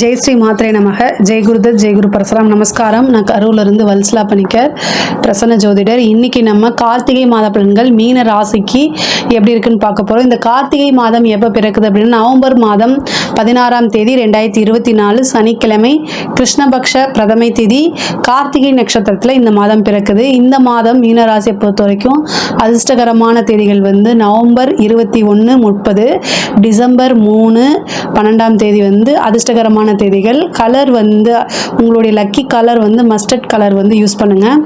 ஜெய் ஸ்ரீ மாத்திரை நமக. ஜெய் குருதத் ஜெய் குரு பரசுராம். நமஸ்காரம். நான் கரூர்லேருந்து வல்சலா பணிக்கர் பிரசன்ன ஜோதிடர். இன்னைக்கு நம்ம கார்த்திகை மாத பலன்கள் மீன ராசிக்கு எப்படி இருக்குன்னு பார்க்க போகிறோம் இந்த கார்த்திகை மாதம் எப்போ பிறக்குது அப்படின்னா நவம்பர் மாதம் பதினாறாம் தேதி ரெண்டாயிரத்தி இருபத்தி நாலு சனிக்கிழமை கிருஷ்ணபக்ஷ பிரதமை திதி கார்த்திகை நட்சத்திரத்தில் இந்த மாதம் பிறக்குது. இந்த மாதம் மீன ராசியை பொறுத்த வரைக்கும் அதிர்ஷ்டகரமான தேதிகள் வந்து நவம்பர் இருபத்தி ஒன்று முப்பது டிசம்பர் மூணு பன்னெண்டாம் தேதி வந்து அதிர்ஷ்டகரமான தேதிகள். கலர் வந்து உங்களுடைய லக்கி கலர் வந்து மஸ்டர்ட் கலர் வந்து யூஸ் பண்ணுங்கள்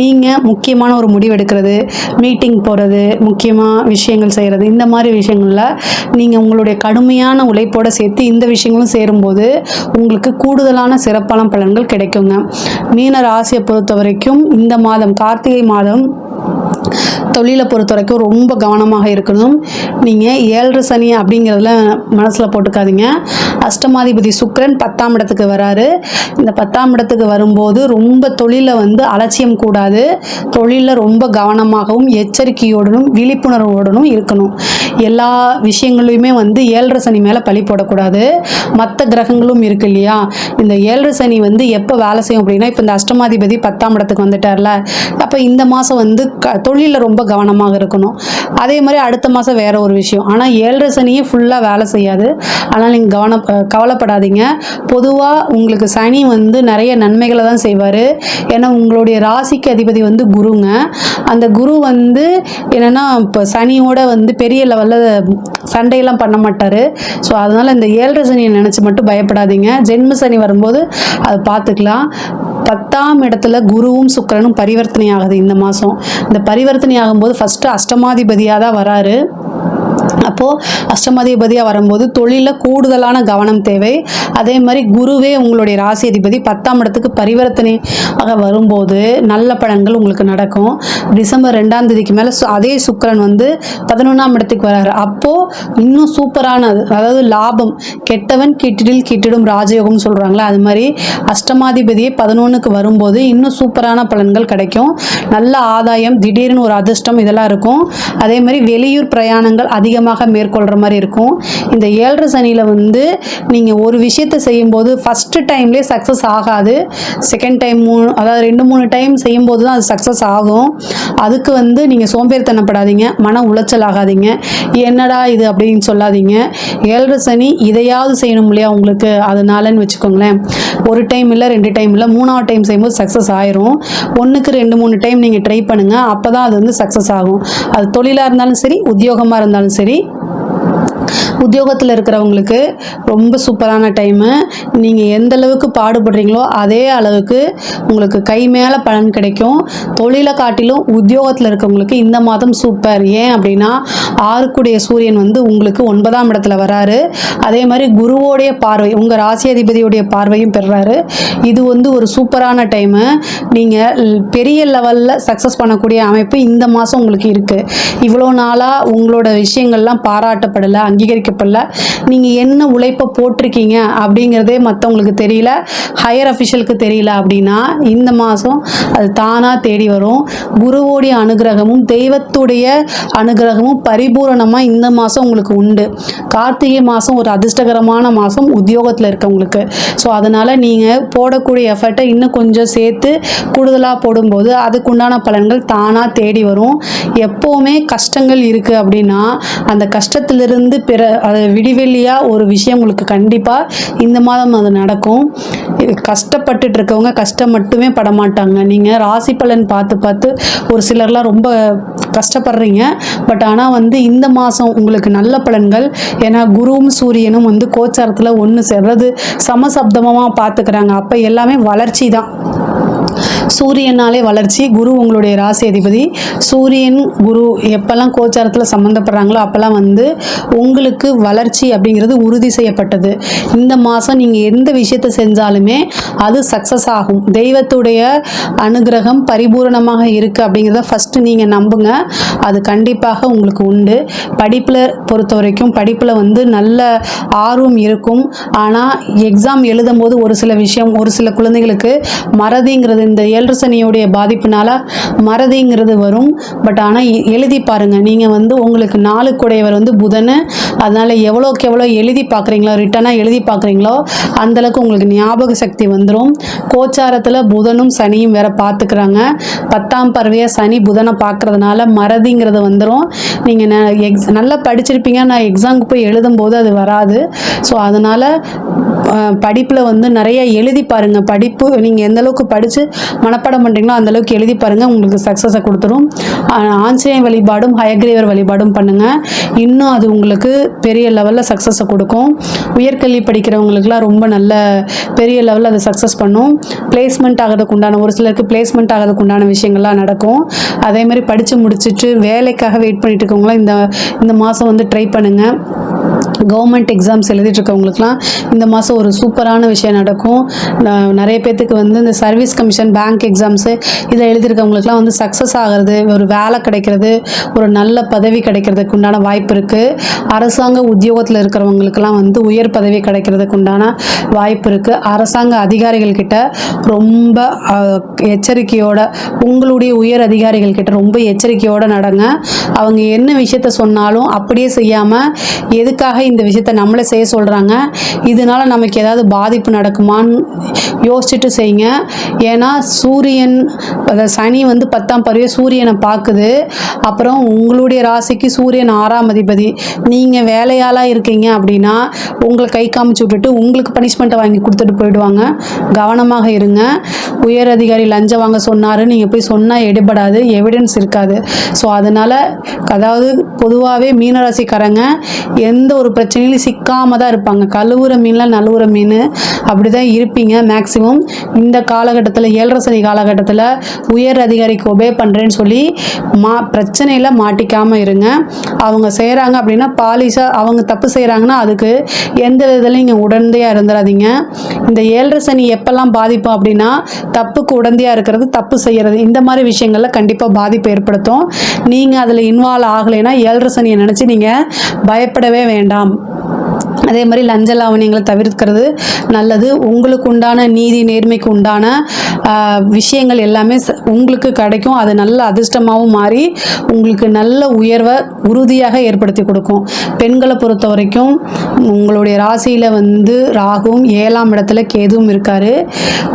நீங்கள் முக்கியமான ஒரு முடிவு எடுக்கிறது மீட்டிங் போகிறது முக்கியமாக விஷயங்கள் செய்கிறது இந்த மாதிரி விஷயங்களில் நீங்கள் உங்களுடைய கடுமையான உழைப்போட சேர்த்து இந்த விஷயங்களும் சேரும்போது உங்களுக்கு கூடுதலான சிறப்பான பலன்கள் கிடைக்குங்க. மீன ராசியை பொறுத்த வரைக்கும் இந்த மாதம் கார்த்திகை மாதம் தொழிலை பொறுத்த வரைக்கும் ரொம்ப கவனமாக இருக்கணும். நீங்கள் ஏழரை சனி அப்படிங்கிறதுல மனசில் போட்டுக்காதீங்க. அஷ்டமாதிபதி சுக்கரன் பத்தாம் இடத்துக்கு வராரு. இந்த பத்தாம் இடத்துக்கு வரும்போது ரொம்ப தொழிலை வந்து அலட்சியம் கூடாது. தொழிலில் ரொம்ப கவனமாகவும் எச்சரிக்கையோடனும் விழிப்புணர்வோடனும் இருக்கணும். எல்லா விஷயங்களையுமே வந்து ஏழரை சனி மேலே பழி போடக்கூடாது. மற்ற கிரகங்களும் இருக்கு இல்லையா? இந்த ஏழரை சனி வந்து எப்போ வேலை செய்யும் அப்படின்னா இப்போ இந்த அஷ்டமாதிபதி பத்தாம் இடத்துக்கு வந்துட்டார்ல. அப்போ இந்த மாதம் வந்து க தொழிலில் ரொம்ப கவனமாக இருக்கணும். அதே மாதிரி அடுத்த மாதம் வேற ஒரு விஷயம். ஆனால் ஏழரை சனியே ஃபுல்லாக வேலை செய்யாது. அதனால் நீங்கள் கவன கவலைப்படாதீங்க. பொதுவாக உங்களுக்கு சனி வந்து நிறைய நன்மைகளை தான் செய்வார். ஏன்னா உங்களுடைய ராசிக்கு அதிபதி வந்து குருங்க. அந்த குரு வந்து என்னென்னா இப்போ சனியோட வந்து பெரிய லெவலில் சண்டையெல்லாம் பண்ண மாட்டார். ஸோ அதனால் இந்த ஏழரை சனியை நினச்சி மட்டும் பயப்படாதீங்க. ஜென்ம சனி வரும்போது அதை பார்த்துக்கலாம் பத்தாம் இடத்துல குருவும் சுக்கிரனும் பரிவர்த்தனை ஆகுது இந்த மாதம் இந்த பரிவர்த்தனை ஆகும்போது ஃபஸ்ட்டு அஷ்டமாதிபதியாக தான் வராரு. அப்போது அஷ்டமாதிபதியாக வரும்போது தொழிலில் கூடுதலான கவனம் தேவை. அதே மாதிரி குருவே உங்களுடைய ராசி அதிபதி பத்தாம் இடத்துக்கு பரிவர்த்தனையாக வரும்போது நல்ல பலன்கள் உங்களுக்கு நடக்கும். டிசம்பர் ரெண்டாம் தேதிக்கு மேலே அதே சுக்கரன் வந்து பதினொன்றாம் இடத்துக்கு வராரு. அப்போது இன்னும் சூப்பரான அதாவது லாபம் கெட்டவன் கிட்டிடில் கிட்டிடும் ராஜயோகம்னு சொல்கிறாங்களே அது மாதிரி அஷ்டமாதிபதியே பதினொன்றுக்கு வரும்போது இன்னும் சூப்பரான பலன்கள் கிடைக்கும். நல்ல ஆதாயம் திடீர்னு ஒரு அதிர்ஷ்டம் இதெல்லாம் இருக்கும். அதே மாதிரி வெளியூர் பிரயாணங்கள் அதிகமாக மேற்கொள்கிற மாதிரி இருக்கும். இந்த ஏழரை சனியில் வந்து நீங்கள் ஒரு விஷயத்தை செய்யும்போது ஃபஸ்ட்டு டைம்லேயே சக்ஸஸ் ஆகாது. செகண்ட் டைம் மூணு அதாவது ரெண்டு மூணு டைம் செய்யும்போது தான் அது சக்ஸஸ் ஆகும். அதுக்கு வந்து நீங்கள் சோம்பேறித்தனப்படாதீங்க மன உளைச்சல் ஆகாதீங்க என்னடா இது அப்படின்னு சொல்லாதீங்க. ஏழரை சனி இதையாவது செய்யணும் இல்லையா உங்களுக்கு? அதனாலன்னு வச்சுக்கோங்களேன். ஒரு டைம் இல்லை ரெண்டு டைம் இல்லை மூணாவது டைம் செய்யும்போது சக்ஸஸ் ஆயிரும். ஒன்றுக்கு ரெண்டு மூணு டைம் நீங்கள் ட்ரை பண்ணுங்கள் அப்போ தான் அது வந்து சக்ஸஸ் ஆகும். அது தொழிலாக இருந்தாலும் சரி உத்தியோகமாக இருந்தாலும் சரி உத்தியோகத்தில் இருக்கிறவங்களுக்கு ரொம்ப சூப்பரான டைமு நீங்கள் எந்த அளவுக்கு பாடுபடுறீங்களோ அதே அளவுக்கு உங்களுக்கு கை மேலே பலன் கிடைக்கும். தொழிலை காட்டிலும் உத்தியோகத்தில் இருக்கவங்களுக்கு இந்த மாதம் சூப்பர் ஏன் அப்படின்னா ஆறுக்குடைய சூரியன் வந்து உங்களுக்கு ஒன்பதாம் இடத்துல வராரு. அதே மாதிரி குருவோடைய பார்வை உங்கள் ராசி அதிபதியுடைய பார்வையும் பெறுறாரு. இது வந்து ஒரு சூப்பரான டைமு நீங்கள் பெரிய லெவலில் சக்ஸஸ் பண்ணக்கூடிய அமைப்பு இந்த மாதம் உங்களுக்கு இருக்குது இவ்வளோ நாளாக உங்களோட விஷயங்கள்லாம் பாராட்டப்படலை அங்கீகரிக்கப்படல நீங்கள் என்ன உழைப்பை போட்டிருக்கீங்க அப்படிங்கிறதே மற்றவங்களுக்கு தெரியல. ஹையர் அஃபிஷியலுக்கு தெரியல அப்படின்னா இந்த மாதம் அது தானாக தேடி வரும். குருவோடைய அனுகிரகமும் தெய்வத்துடைய அனுகிரகமும் பரிபூரணமாக இந்த மாதம் உங்களுக்கு உண்டு. கார்த்திகை மாதம் ஒரு அதிர்ஷ்டகரமான மாதம் உத்தியோகத்தில் இருக்கவங்களுக்கு. ஸோ அதனால் நீங்கள் போடக்கூடிய எஃபர்ட்டை இன்னும் கொஞ்சம் சேர்த்து கூடுதலாக போடும்போது அதுக்குண்டான பலன்கள் தானாக தேடி வரும். எப்போவுமே கஷ்டங்கள் இருக்குது அப்படின்னா அந்த கஷ்டத்திலிருந்து பிற அது விடிவெளியாக ஒரு விஷயம் உங்களுக்கு கண்டிப்பாக இந்த மாதம் அது நடக்கும். கஷ்டப்பட்டுட்டு இருக்கவங்க கஷ்டம் மட்டுமே படமாட்டாங்க. நீங்கள் ராசி பலன் பார்த்து பார்த்து ஒரு சிலர்லாம் ரொம்ப கஷ்டப்படுறீங்க. பட் ஆனால் வந்து இந்த மாதம் உங்களுக்கு நல்ல பலன்கள். ஏன்னா குருவும் சூரியனும் வந்து கோச்சாரத்தில் ஒன்று சேர்றது சமசப்தமாக பார்த்துக்கிறாங்க. அப்போ எல்லாமே வளர்ச்சி தான். சூரியனாலே வளர்ச்சி குரு உங்களுடைய ராசி அதிபதி. சூரியன் குரு எப்போல்லாம் கோச்சாரத்தில் சம்மந்தப்படுறாங்களோ அப்போல்லாம் வந்து உங்களுக்கு வளர்ச்சி அப்படிங்கிறது உறுதி செய்யப்பட்டது. இந்த மாதம் நீங்கள் எந்த விஷயத்தை செஞ்சாலுமே அது சக்ஸஸ் ஆகும். தெய்வத்துடைய அனுகிரகம் பரிபூரணமாக இருக்குது அப்படிங்கிறத ஃபஸ்ட்டு நீங்கள் நம்புங்க. அது கண்டிப்பாக உங்களுக்கு உண்டு. படிப்பில் பொறுத்த வரைக்கும் படிப்பில் வந்து நல்ல ஆர்வம் இருக்கும். ஆனால் எக்ஸாம் எழுதும்போது ஒரு சில விஷயம் ஒரு சில குழந்தைகளுக்கு மறதிங்கிறது இந்த ஏழரை சனியோடைய பாதிப்புனால மறதிங்கிறது வரும். பட் ஆனால் எழுதி பாருங்கள் நீங்கள் வந்து உங்களுக்கு நாளுக்குடையவர் வந்து புதனு அதனால் எவ்வளோக்கு எவ்வளோ எழுதி பார்க்குறீங்களோ ரிட்டனாக எழுதி பார்க்குறீங்களோ அந்தளவுக்கு உங்களுக்கு ஞாபக சக்தி வந்துடும் கோச்சாரத்தில் புதனும் சனியும் வேற பார்த்துக்கிறாங்க பத்தாம் பறவையாக சனி புதனை பார்க்கறதுனால மறதிங்கிறது வந்துடும் நீங்கள் எக்ஸ் நல்லா படிச்சிருப்பீங்க. நான் எக்ஸாமுக்கு போய் எழுதும்போது அது வராது. ஸோ அதனால் படிப்பில் வந்து நிறைய எழுதி பாருங்கள் படிப்பு நீங்கள் எந்த அளவுக்கு படித்து மனப்பாடம் பண்ணுறீங்களோ அந்த அளவுக்கு எழுதி பாருங்கள் உங்களுக்கு சக்ஸஸை கொடுத்துரும். ஆ- ஆஞ்சநேய வழிபாடும் ஹயக்ரீவர் வழிபாடும் பண்ணுங்கள் இன்னும் அது உங்களுக்கு பெரிய லெவலில் சக்ஸஸை கொடுக்கும். உயர்கல்வி படிக்கிறவங்களுக்குலாம் ரொம்ப நல்ல பெரிய லெவலில் அதை சக்ஸஸ் பண்ணும். பிளேஸ்மெண்ட் ஆகிறதுக்கு உண்டான ஒரு சிலருக்கு பிளேஸ்மெண்ட் ஆகிறதுக்கு உண்டான விஷயங்கள்லாம் நடக்கும். அதே மாதிரி படித்து முடிச்சிட்டு வேலைக்காக வெயிட் பண்ணிட்டு இருக்கவங்களாம் இந்த இந்த மாதம் வந்து ட்ரை பண்ணுங்கள் கவர்மெண்ட் எக்ஸாம்ஸ் எழுதிட்டு இருக்கவங்களுக்குலாம் இந்த மாதம் ஒரு சூப்பரான விஷயம் நடக்கும். நிறைய பேர்த்துக்கு வந்து இந்த சர்வீஸ் கமிஷன் பேங்க் எக்ஸாம்ஸு இதை எழுதியிருக்கவங்களுக்குலாம் வந்து சக்ஸஸ் ஆகிறது ஒரு வேலை கிடைக்கிறது ஒரு நல்ல பதவி கிடைக்கிறதுக்கு உண்டான வாய்ப்பு இருக்குது அரசாங்க உத்தியோகத்தில் இருக்கிறவங்களுக்குலாம் வந்து உயர் பதவி கிடைக்கிறதுக்கு உண்டான வாய்ப்பு இருக்குது அரசாங்க அதிகாரிகள் கிட்ட ரொம்ப எச்சரிக்கையோட உங்களுடைய உயர் அதிகாரிகள் கிட்ட ரொம்ப எச்சரிக்கையோடு நடங்க. அவங்க என்ன விஷயத்த சொன்னாலும் அப்படியே செய்யாமல் எதுக்காக இந்த இந்த விஷயத்த நம்மளே செய்ய சொல்கிறாங்க இதனால நமக்கு ஏதாவது பாதிப்பு நடக்குமான்னு யோசிச்சுட்டு செய்யுங்க. ஏன்னா சூரியன் அதை சனி வந்து பத்தாம் பருவே சூரியனை பார்க்குது. அப்புறம் உங்களுடைய ராசிக்கு சூரியன் ஆறாம் அதிபதி. நீங்கள் வேலையாளாக இருக்கீங்க அப்படின்னா உங்களை கை காமிச்சு விட்டுட்டு உங்களுக்கு பனிஷ்மெண்ட்டை வாங்கி கொடுத்துட்டு போயிடுவாங்க. கவனமாக இருங்க. உயர் அதிகாரி லஞ்சம் வாங்க சொன்னார். நீங்கள் போய் சொன்னால் எடுபடாது. எவிடன்ஸ் இருக்காது. ஸோ அதனால் அதாவது பொதுவாகவே மீனராசிக்காரங்க எந்த ஒரு பிரச்சனை பிரச்சனையிலும் சிக்காம தான் இருப்பாங்க. கழுவுற மீன்லாம் நழுவுற மீன் அப்படி தான் இருப்பீங்க மேக்ஸிமம் இந்த காலகட்டத்தில் ஏழரை சனி காலகட்டத்தில் உயர் அதிகாரிக்கு ஒபே பண்ணுறேன்னு சொல்லி மா பிரச்சனையில் மாட்டிக்காமல் இருங்க. அவங்க செய்கிறாங்க அப்படின்னா பாலிஷாக அவங்க தப்பு செய்கிறாங்கன்னா அதுக்கு எந்த விதத்துலையும் நீங்கள் உடந்தையாக இருந்துடாதீங்க இந்த ஏழரை சனி எப்பெல்லாம் பாதிப்போம் அப்படின்னா தப்புக்கு உடந்தையாக இருக்கிறது தப்பு செய்கிறது இந்த மாதிரி விஷயங்களில் கண்டிப்பாக பாதிப்பு ஏற்படுத்தும். நீங்கள் அதில் இன்வால்வ் ஆகலைன்னா ஏழரை சனியை நினச்சி நீங்கள் பயப்படவே வேண்டாம். அதே மாதிரி லஞ்ச லாவணியங்களை தவிர்க்கிறது நல்லது. உங்களுக்கு உண்டான நீதி நேர்மைக்கு உண்டான விஷயங்கள் எல்லாமே உங்களுக்கு கிடைக்கும். அது நல்ல அதிர்ஷ்டமாகவும் மாறி உங்களுக்கு நல்ல உயர்வை உறுதியாக ஏற்படுத்தி கொடுக்கும். பெண்களை பொறுத்த வரைக்கும் உங்களுடைய ராசியில் வந்து ராகுவும் ஏழாம் இடத்துல கேதுவும் இருக்காரு.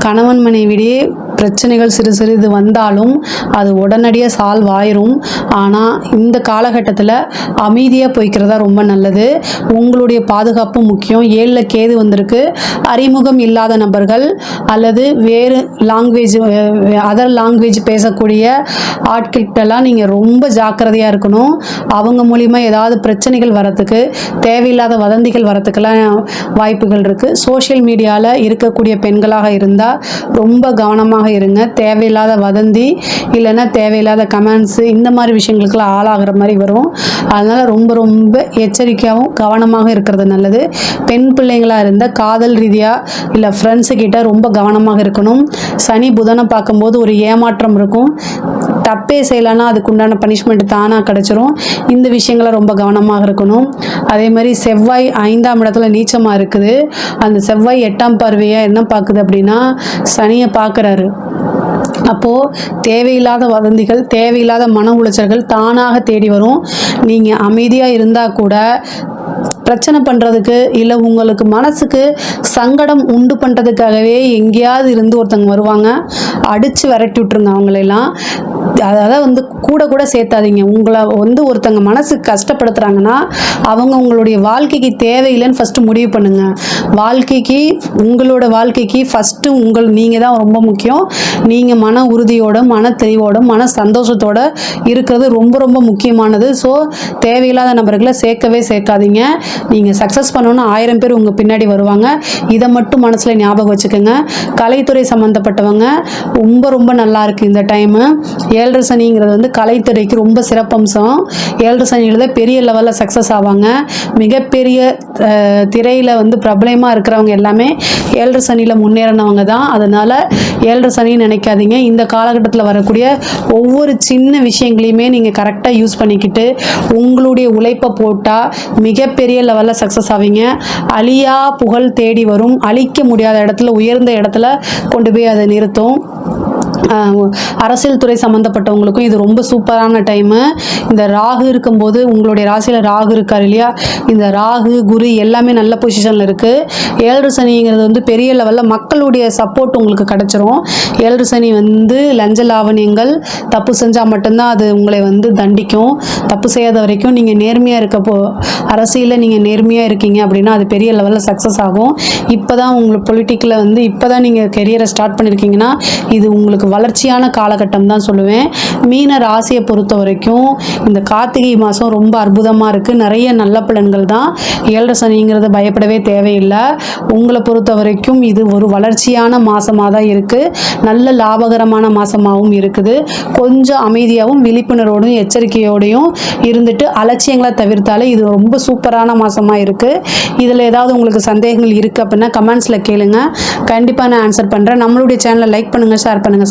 கணவன் மனைவிடையே பிரச்சனைகள் சிறு சிறு இது வந்தாலும் அது உடனடியாக சால்வ் ஆயிரும். ஆனால் இந்த காலகட்டத்தில் அமைதியாக போய்க்கிறதா ரொம்ப நல்லது. உங்களுடைய பாதுகாப்பு முக்கியம். ஏழில் கேது வந்திருக்கு. அறிமுகம் இல்லாத நபர்கள் அல்லது வேறு லாங்குவேஜ் அதர் லாங்குவேஜ் பேசக்கூடிய ஆட்கிட்டெல்லாம் நீங்கள் ரொம்ப ஜாக்கிரதையாக இருக்கணும். அவங்க மூலிமா ஏதாவது பிரச்சனைகள் வரத்துக்கு தேவையில்லாத வதந்திகள் வரத்துக்கெல்லாம் வாய்ப்புகள் இருக்குது சோஷியல் மீடியாவில் இருக்கக்கூடிய பெண்களாக இருந்தால் ரொம்ப கவனமாக இருங்க. தேவையில்லாத வதந்தி இல்லைன்னா தேவையில்லாத கமெண்ட்ஸு இந்த மாதிரி விஷயங்களுக்கெல்லாம் ஆளாகிற மாதிரி வரும். அதனால் ரொம்ப ரொம்ப எச்சரிக்கையாகவும் கவனமாக இருக்கிறது நல்லது. பெண் பிள்ளைங்களாக இருந்தால் காதல் ரீதியாக இல்லை ஃப்ரெண்ட்ஸு கிட்ட ரொம்ப கவனமாக இருக்கணும். சனி புதனை பார்க்கும்போது ஒரு ஏமாற்றம் இருக்கும். தப்பே செய்யலைன்னா அதுக்குண்டான பனிஷ்மெண்ட் தானாக கிடச்சிரும். இந்த விஷயங்களை ரொம்ப கவனமாக இருக்கணும். அதே மாதிரி செவ்வாய் ஐந்தாம் இடத்துல நீச்சமாக இருக்குது. அந்த செவ்வாய் எட்டாம் பார்வையாக என்ன பார்க்குது அப்படின்னா சனியை பார்க்குறாரு. அப்போது தேவையில்லாத வதந்திகள் தேவையில்லாத மன உளைச்சல்கள் தானாக தேடி வரும். நீங்கள் அமைதியாக இருந்தால் கூட பிரச்சனை பண்ணுறதுக்கு இல்லை உங்களுக்கு மனசுக்கு சங்கடம் உண்டு பண்ணுறதுக்காகவே எங்கேயாவது இருந்து ஒருத்தங்க வருவாங்க. அடித்து விரட்டி விட்ருங்க அவங்களெல்லாம். அதாவது வந்து கூட கூட சேர்த்தாதீங்க. உங்களை வந்து ஒருத்தங்க மனசு கஷ்டப்படுத்துகிறாங்கன்னா அவங்க உங்களுடைய வாழ்க்கைக்கு தேவையில்லைன்னு ஃபஸ்ட்டு முடிவு பண்ணுங்கள் வாழ்க்கைக்கு உங்களோட வாழ்க்கைக்கு ஃபஸ்ட்டு உங்கள் நீங்கள் தான் ரொம்ப முக்கியம். நீங்கள் மன உறுதியோட மன தெளிவோட மன சந்தோஷத்தோட இருக்கிறது ரொம்ப ரொம்ப முக்கியமானது. ஸோ தேவையில்லாத நபர்களை சேர்க்கவே சேர்க்காதீங்க. நீங்கள் சக்ஸஸ் பண்ணணும்னு ஆயிரம் பேர் உங்கள் பின்னாடி வருவாங்க. இதை மட்டும் மனசில் ஞாபகம் வச்சுக்கோங்க. கலைத்துறை சம்மந்தப்பட்டவங்க ரொம்ப ரொம்ப நல்லா இருக்குது இந்த டைமு ஏழரை சனிங்கிறது வந்து கலைத்துறைக்கு ரொம்ப சிறப்பம்சம் ஏழரை சனியில் தான் பெரிய லெவலில் சக்ஸஸ் ஆவாங்க. மிகப்பெரிய திரையில் வந்து பிரபலமாக இருக்கிறவங்க எல்லாமே ஏழரை சனியில் முன்னேறினவங்க தான். அதனால் ஏழரை சனின்னு நினைக்காதீங்க. இந்த காலகட்டத்தில் வரக்கூடிய ஒவ்வொரு சின்ன விஷயங்களையுமே நீங்கள் கரெக்டாக யூஸ் பண்ணிக்கிட்டு உங்களுடைய உழைப்பை போட்டால் மிகப்பெரிய லெவலில் சக்ஸஸ் ஆவீங்க. அழியா புகழ் தேடி வரும். அழிக்க முடியாத இடத்துல உயர்ந்த இடத்துல கொண்டு போய் அதை நிறுத்தும். அரசியல் துறை சம்மந்தப்பட்டவங்களுக்கும் இது ரொம்ப சூப்பரான டைமு இந்த ராகு இருக்கும்போது உங்களுடைய ராசியில் ராகு இருக்கார் இல்லையா? இந்த ராகு குரு எல்லாமே நல்ல பொசிஷனில் இருக்குது ஏழு சனிங்கிறது வந்து பெரிய லெவலில் மக்களுடைய சப்போர்ட் உங்களுக்கு கிடச்சிரும். ஏழு சனி வந்து லஞ்ச லாவணியங்கள் தப்பு செஞ்சால் மட்டும்தான் அது உங்களை வந்து தண்டிக்கும். தப்பு செய்யாத வரைக்கும் நீங்கள் நேர்மையாக இருக்க போ அரசியலில் நீங்கள் நேர்மையாக இருக்கீங்க அப்படின்னா அது பெரிய லெவலில் சக்ஸஸ் ஆகும். இப்போ தான் உங்களுக்கு பொலிட்டிக்கில் வந்து இப்போ தான் நீங்கள் கெரியரை ஸ்டார்ட் பண்ணியிருக்கீங்கன்னா இது உங்களுக்கு உங்களுக்கு வளர்ச்சியான காலகட்டம் தான் சொல்லுவேன். மீன ராசியை பொறுத்த வரைக்கும் இந்த கார்த்திகை மாதம் ரொம்ப அற்புதமாக இருக்குது நிறைய நல்ல பலன்கள் தான். ஏழரை சனிங்கிறத பயப்படவே தேவையில்லை. உங்களை பொறுத்த வரைக்கும் இது ஒரு வளர்ச்சியான மாதமாக தான் இருக்குது நல்ல லாபகரமான மாதமாகவும் இருக்குது. கொஞ்சம் அமைதியாகவும் விழிப்புணர்வோடும் எச்சரிக்கையோடையும் இருந்துட்டு அலட்சியங்களை தவிர்த்தாலே இது ரொம்ப சூப்பரான மாதமாக இருக்குது இதில் ஏதாவது உங்களுக்கு சந்தேகங்கள் இருக்குது அப்படின்னா கமெண்ட்ஸில் கேளுங்க. கண்டிப்பாக நான் ஆன்சர் பண்ணுறேன் நம்மளுடைய சேனலை லைக் பண்ணுங்கள் ஷேர் பண்ணுங்கள்